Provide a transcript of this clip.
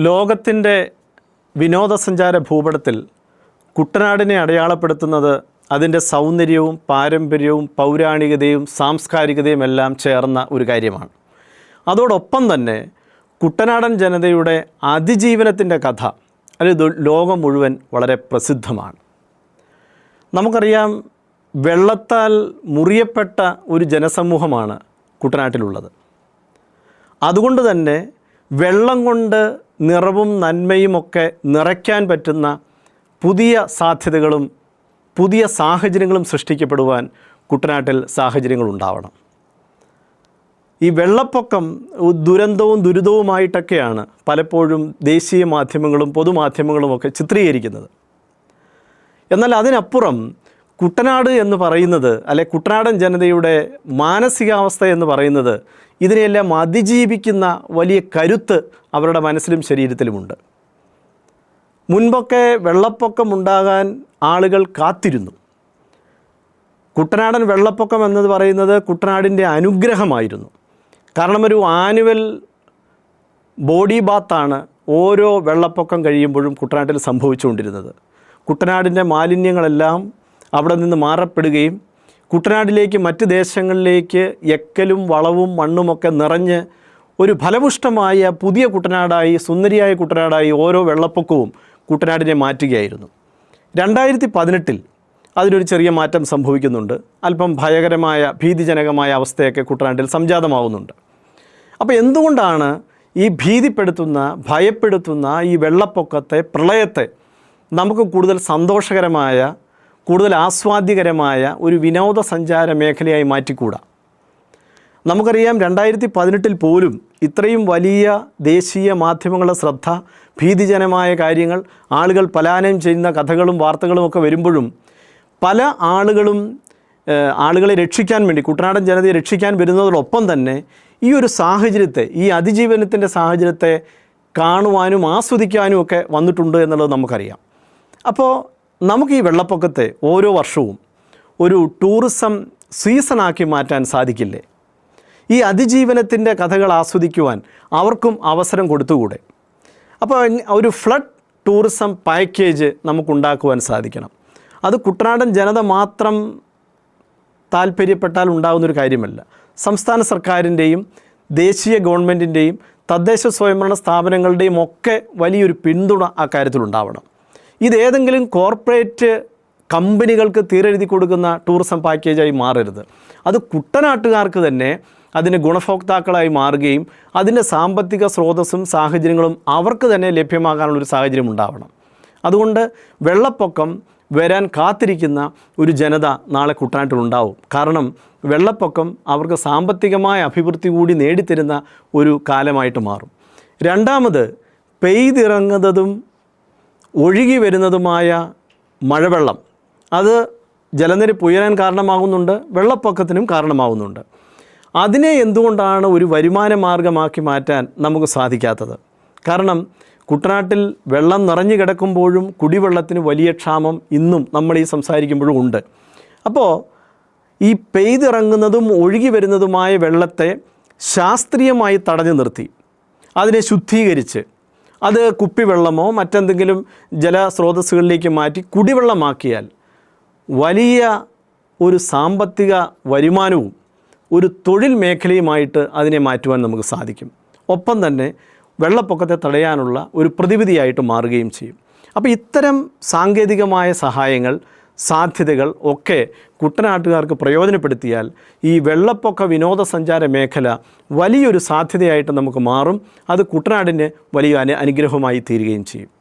ലോകത്തിന്റെ വിനോദസഞ്ചാര ഭൂപടത്തിൽ കുട്ടനാടിനെ അടയാളപ്പെടുത്തുന്നത് അതിന്റെ സൗന്ദര്യവും പാരമ്പര്യവും പൗരാണികതയും സാംസ്കാരികതയും എല്ലാം ചേർന്ന ഒരു കാര്യമാണ്. അതോടൊപ്പം തന്നെ കുട്ടനാടൻ ജനതയുടെ അതിജീവനത്തിന്റെ കഥ ഇത് ലോകം മുഴുവൻ വളരെ പ്രസിദ്ധമാണ്. നമുക്കറിയാം വെള്ളത്താൽ മുറിയപ്പെട്ട ഒരു ജനസമൂഹമാണ് കുട്ടനാട്ടിലുള്ളത്. അതുകൊണ്ട് തന്നെ വെള്ളം കൊണ്ട് നിറവും നന്മയുമൊക്കെ നിറയ്ക്കാൻ പറ്റുന്ന പുതിയ സാധ്യതകളും പുതിയ സാഹചര്യങ്ങളും സൃഷ്ടിക്കപ്പെടുവാൻ കുട്ടനാട്ടിൽ സാഹചര്യങ്ങൾ ഉണ്ടാവണം. ഈ വെള്ളപ്പൊക്കം ദുരന്തവും ദുരിതവുമായിട്ടൊക്കെയാണ് പലപ്പോഴും ദേശീയ മാധ്യമങ്ങളും പൊതുമാധ്യമങ്ങളും ഒക്കെ ചിത്രീകരിക്കുന്നത്. എന്നാൽ അതിനപ്പുറം കുട്ടനാട് എന്ന് പറയുന്നത് അല്ലെ കുട്ടനാടൻ ജനതയുടെ മാനസികാവസ്ഥ എന്ന് പറയുന്നത് ഇതിനെയെല്ലാം അതിജീവിക്കുന്ന വലിയ കരുത്ത് അവരുടെ മനസ്സിലും ശരീരത്തിലുമുണ്ട്. മുൻപൊക്കെ വെള്ളപ്പൊക്കം ഉണ്ടാകാൻ ആളുകൾ കാത്തിരുന്നു. കുട്ടനാടൻ വെള്ളപ്പൊക്കം എന്നത് പറയുന്നത് കുട്ടനാടിന്റെ അനുഗ്രഹമായിരുന്നു. കാരണം ഒരു ആനുവൽ ബോഡി ബാത്താണ് ഓരോ വെള്ളപ്പൊക്കം കഴിയുമ്പോഴും കുട്ടനാട്ടിൽ സംഭവിച്ചുകൊണ്ടിരുന്നത്. കുട്ടനാടിന്റെ മാലിന്യങ്ങളെല്ലാം അവിടെ നിന്ന് മാറപ്പെടുകയും കുട്ടനാട്ടിലേക്ക് മറ്റ് ദേശങ്ങളിലേക്ക് എക്കലും വളവും മണ്ണുമൊക്കെ നിറഞ്ഞ് ഒരു ഫലപുഷ്ടമായ പുതിയ കുട്ടനാടായി സുന്ദരിയായ കുട്ടനാടായി ഓരോ വെള്ളപ്പൊക്കവും കുട്ടനാടിനെ മാറ്റുകയായിരുന്നു. രണ്ടായിരത്തി പതിനെട്ടിൽ അതിനൊരു ചെറിയ മാറ്റം സംഭവിക്കുന്നുണ്ട്. അല്പം ഭയകരമായ ഭീതിജനകമായ അവസ്ഥയൊക്കെ കുട്ടനാട്ടിൽ സംജാതമാവുന്നുണ്ട്. അപ്പോൾ എന്തുകൊണ്ടാണ് ഈ ഭീതിപ്പെടുത്തുന്ന ഭയപ്പെടുത്തുന്ന ഈ വെള്ളപ്പൊക്കത്തെ പ്രളയത്തെ നമുക്ക് കൂടുതൽ സന്തോഷകരമായ കൂടുതൽ ആസ്വാദ്യകരമായ ഒരു വിനോദസഞ്ചാര മേഖലയായി മാറ്റിക്കൂടാ. നമുക്കറിയാം രണ്ടായിരത്തി പതിനെട്ടിൽ പോലും ഇത്രയും വലിയ ദേശീയ മാധ്യമങ്ങളുടെ ശ്രദ്ധ ഭീതിജനമായ കാര്യങ്ങൾ ആളുകൾ പലായനം ചെയ്യുന്ന കഥകളും വാർത്തകളും ഒക്കെ വരുമ്പോഴും പല ആളുകളും ആളുകളെ രക്ഷിക്കാൻ വേണ്ടി കുട്ടനാടൻ ജനതയെ രക്ഷിക്കാൻ വരുന്നതോടൊപ്പം തന്നെ ഈ ഒരു സാഹചര്യത്തെ ഈ അതിജീവനത്തിന്റെ സാഹചര്യത്തെ കാണുവാനും ആസ്വദിക്കാനും ഒക്കെ വന്നിട്ടുണ്ട് എന്നുള്ളത് നമുക്കറിയാം. അപ്പോൾ നമുക്ക് ഈ വെള്ളപ്പൊക്കത്തെ ഓരോ വർഷവും ഒരു ടൂറിസം സീസണാക്കി മാറ്റാൻ സാധിക്കില്ലേ? ഈ അതിജീവനത്തിന്റെ കഥകൾ ആസ്വദിക്കുവാൻ അവർക്കും അവസരം കൊടുത്തുകൂടെ? അപ്പോൾ ഒരു ഫ്ലഡ് ടൂറിസം പാക്കേജ് നമുക്കുണ്ടാക്കുവാൻ സാധിക്കണം. അത് കുട്ടനാടൻ ജനത മാത്രം താല്പര്യപ്പെട്ടാൽ ഉണ്ടാകുന്നൊരു കാര്യമല്ല. സംസ്ഥാന സർക്കാരിന്റെയും ദേശീയ ഗവൺമെന്റിന്റെയും തദ്ദേശ സ്വയംഭരണ സ്ഥാപനങ്ങളുടെയും ഒക്കെ വലിയൊരു പിന്തുണ ആ കാര്യത്തിലുണ്ടാവണം ഇതേതെങ്കിലും കോർപ്പറേറ്റ് കമ്പനികൾക്ക് തീരെഴുതി കൊടുക്കുന്ന ടൂറിസം പാക്കേജായി മാറരുത്. അത് കുട്ടനാട്ടുകാർക്ക് തന്നെ അതിന് ഗുണഭോക്താക്കളായി മാറുകയും അതിന്റെ സാമ്പത്തിക സ്രോതസ്സും സാഹചര്യങ്ങളും അവർക്ക് തന്നെ ലഭ്യമാകാനുള്ളൊരു സാഹചര്യം ഉണ്ടാവണം. അതുകൊണ്ട് വെള്ളപ്പൊക്കം വരാൻ കാത്തിരിക്കുന്ന ഒരു ജനത നാളെ കുട്ടനാട്ടിലുണ്ടാവും കാരണം വെള്ളപ്പൊക്കം അവർക്ക് സാമ്പത്തികമായ അഭിവൃദ്ധി കൂടി നേടിത്തരുന്ന ഒരു കാലമായിട്ട് മാറും. രണ്ടാമത് പെയ്തിറങ്ങുന്നതും ഒഴുകി വരുന്നതുമായ മഴവെള്ളം. അത് ജലനിരപ്പ് ഉയരാൻ കാരണമാകുന്നുണ്ട് വെള്ളപ്പൊക്കത്തിനും കാരണമാകുന്നുണ്ട്. അതിനെ എന്തുകൊണ്ടാണ് ഒരു വരുമാന മാർഗമാക്കി മാറ്റാൻ നമുക്ക് സാധിക്കാത്തത്? കാരണം കുട്ടനാട്ടിൽ വെള്ളം നിറഞ്ഞു കിടക്കുമ്പോഴും കുടിവെള്ളത്തിന് വലിയ ക്ഷാമം ഇന്നും നമ്മൾ ഈ സംസാരിക്കുമ്പോഴും ഉണ്ട്. അപ്പോൾ ഈ പെയ്തിറങ്ങുന്നതും ഒഴുകി വരുന്നതുമായ വെള്ളത്തെ ശാസ്ത്രീയമായി തടഞ്ഞു നിർത്തി. അതിനെ ശുദ്ധീകരിച്ച് അത് കുപ്പിവെള്ളമോ മറ്റെന്തെങ്കിലും ജലസ്രോതസ്സുകളിലേക്ക് മാറ്റി കുടിവെള്ളമാക്കിയാൽ വലിയ ഒരു സാമ്പത്തിക വരുമാനവും ഒരു തൊഴിൽ മേഖലയുമായിട്ട് അതിനെ മാറ്റുവാൻ നമുക്ക് സാധിക്കും. ഒപ്പം തന്നെ വെള്ളപ്പൊക്കത്തെ തടയാനുള്ള ഒരു പ്രതിവിധിയായിട്ട് മാറുകയും ചെയ്യും. അപ്പോൾ ഇത്തരം സാങ്കേതികമായ സഹായങ്ങൾ സാധ്യതകൾ ഒക്കെ കുട്ടനാട്ടുകാർക്ക് പ്രയോജനപ്പെടുത്തിയാൽ ഈ വെള്ളപ്പൊക്ക വിനോദസഞ്ചാര മേഖല വലിയൊരു സാധ്യതയായിട്ട് നമുക്ക് മാറും. അത് കുട്ടനാടിന് വലിയ അനു അനുഗ്രഹമായി തീരുകയും ചെയ്യും.